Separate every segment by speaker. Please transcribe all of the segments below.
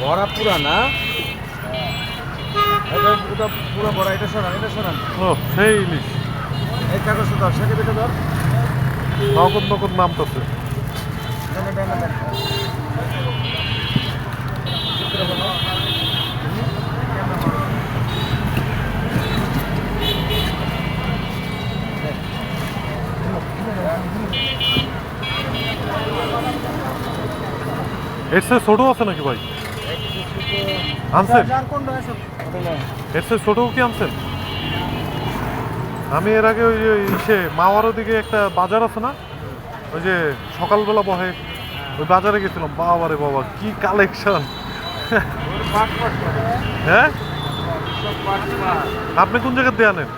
Speaker 1: ভরা পুরা না? এটা ওটা পুরো ভরা এটা সরান এটা সরান।
Speaker 2: ও সেই ইলিশ
Speaker 1: এই কাগজটা ধর সাথে বেটা ধর।
Speaker 2: নগদ নগদ নামতেছে
Speaker 1: দেন, দেন,
Speaker 2: এর সে ছোট আছে নাকি ভাই? আনছেন? এর সে ছোট কি আনছেন? আমি এর আগে ওই যে ইসে মাওয়ার দিকে একটা বাজার আছে না? ওই যে সকালবেলা বহে ওই বাজারে গেছিলাম। বাবা রে বাবা কি কালেকশন। হ্যাঁ। আপনি কোন জায়গার দিয়ে আনেন?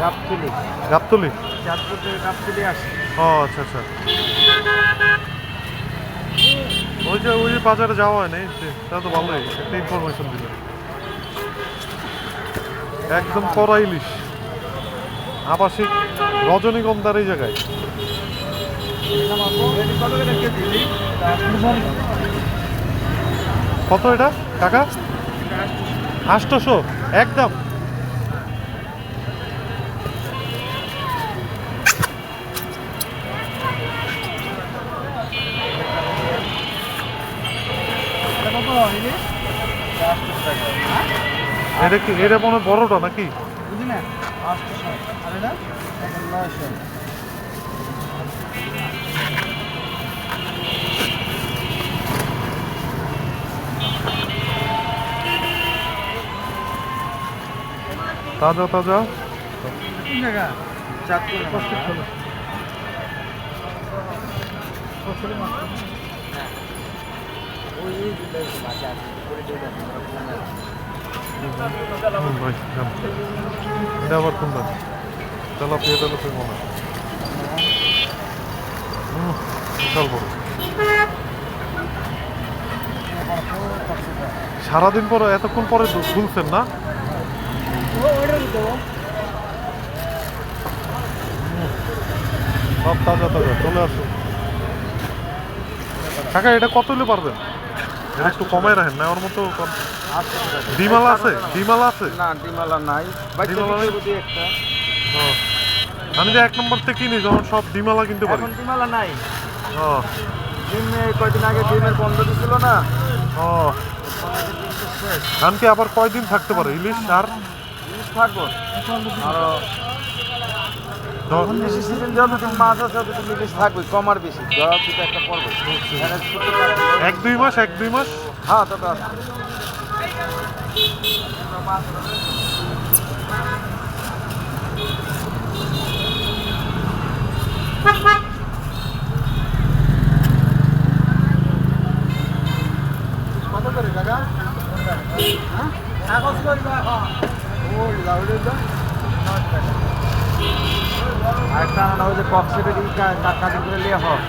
Speaker 1: গাবতলি।
Speaker 2: গাবতলি?
Speaker 1: চাঁদপুর থেকে গাবতলি আসি।
Speaker 2: ও আচ্ছা আচ্ছা। ওই যে ওই যে বাজারে যাওয়া হয় নাই তা তো ভালোই। একটা ইনফরমেশন দিল একদম কড়া ইলিশ। আবাসিক রজনীগন্ধার এই জায়গায়।
Speaker 1: কত এটা টাকা
Speaker 2: কত এটা এটা কি এটা মনে বড়টা নাকি?
Speaker 1: বুঝি না আটশো আর এটা? নয়শো
Speaker 2: তাজা তাজা।
Speaker 1: কোন জায়গা চাঁদপুর।
Speaker 2: এটা আবার কোনটা তেলাপিয়া তেলাপিয়া মনে হয়। হুম, বিশাল বড় সারাদিন পরে এতক্ষণ পরে খুলছেন না সব তাজা তাজা চলে আসুন কাকা এটা কত হলে পারবেন একটু কমাই রাখেন না ওর মতো ডিমালা আছে ডিমালা আছে।
Speaker 1: না ডিমালা নাই।
Speaker 2: ডিমালা নাই?
Speaker 1: একটা।
Speaker 2: ও। আমি যে এক নম্বর থেকে কিনি যখন সব ডিমালা কিনতে পারি।
Speaker 1: এখন ডিমালা নাই।
Speaker 2: ও
Speaker 1: ডিম এই কয়দিন আগে ডিমের বন্ধ দিছিল না?
Speaker 2: ও ধানকে আবার কয়দিন থাকতে পারে? ইলিশ আর?
Speaker 1: ইলিশ থাকব। আরও
Speaker 2: দ-
Speaker 1: বেশি সিজন যতদিন মাছ আছে ইলিশ থাকবে কম আর বেশি। দিতে একটা পর্ব
Speaker 2: এক দুই মাস এক দুই মাস?
Speaker 1: হ্যাঁ তত আছে। কত করে জায়গা কাগজ করবে ওই লাউডের দাম। আরেকটা ওই যে কক্সেটের কাটি করে নিয়ে হোক